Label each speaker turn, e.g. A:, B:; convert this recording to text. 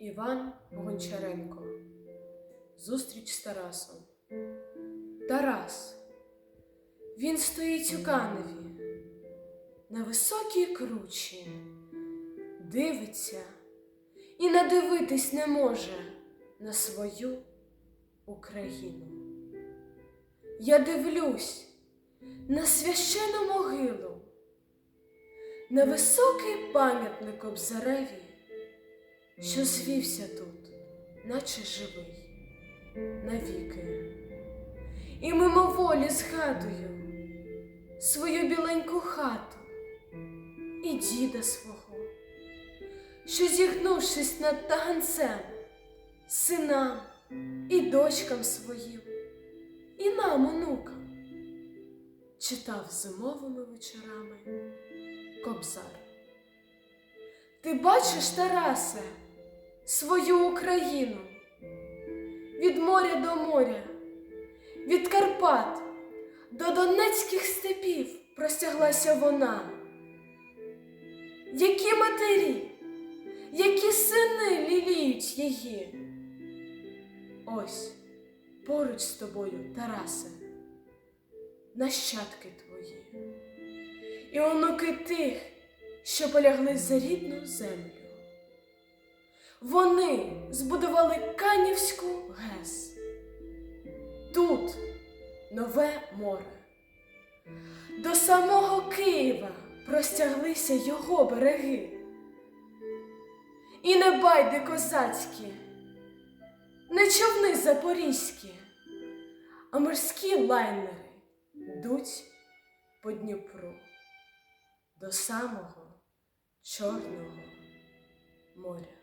A: Іван Гончаренко. Зустріч з Тарасом. Тарас. Він стоїть у каневі на високій кручі, дивиться і надивитись не може на свою Україну. Я дивлюсь на священу могилу, на високий пам'ятник Кобзареві, що звівся тут, наче живий, навіки. І мимоволі згадую свою біленьку хату і діда свого, що зігнувшись над таганцем, синам і дочкам своїм, і нам, онукам, читав зимовими вечорами Кобзар. Ти бачиш, Тарасе, свою Україну від моря до моря, від Карпат до Донецьких степів простяглася вона. Які матері, які сини ліліють її. Ось поруч з тобою, Тарасе, нащадки твої, і онуки тих, що полягли за рідну землю. Вони збудували Канівську ГЕС. Тут нове море. До самого Києва простяглися його береги. І не байди козацькі, не човни запорізькі, а морські лайнери йдуть по Дніпру до самого Чорного моря.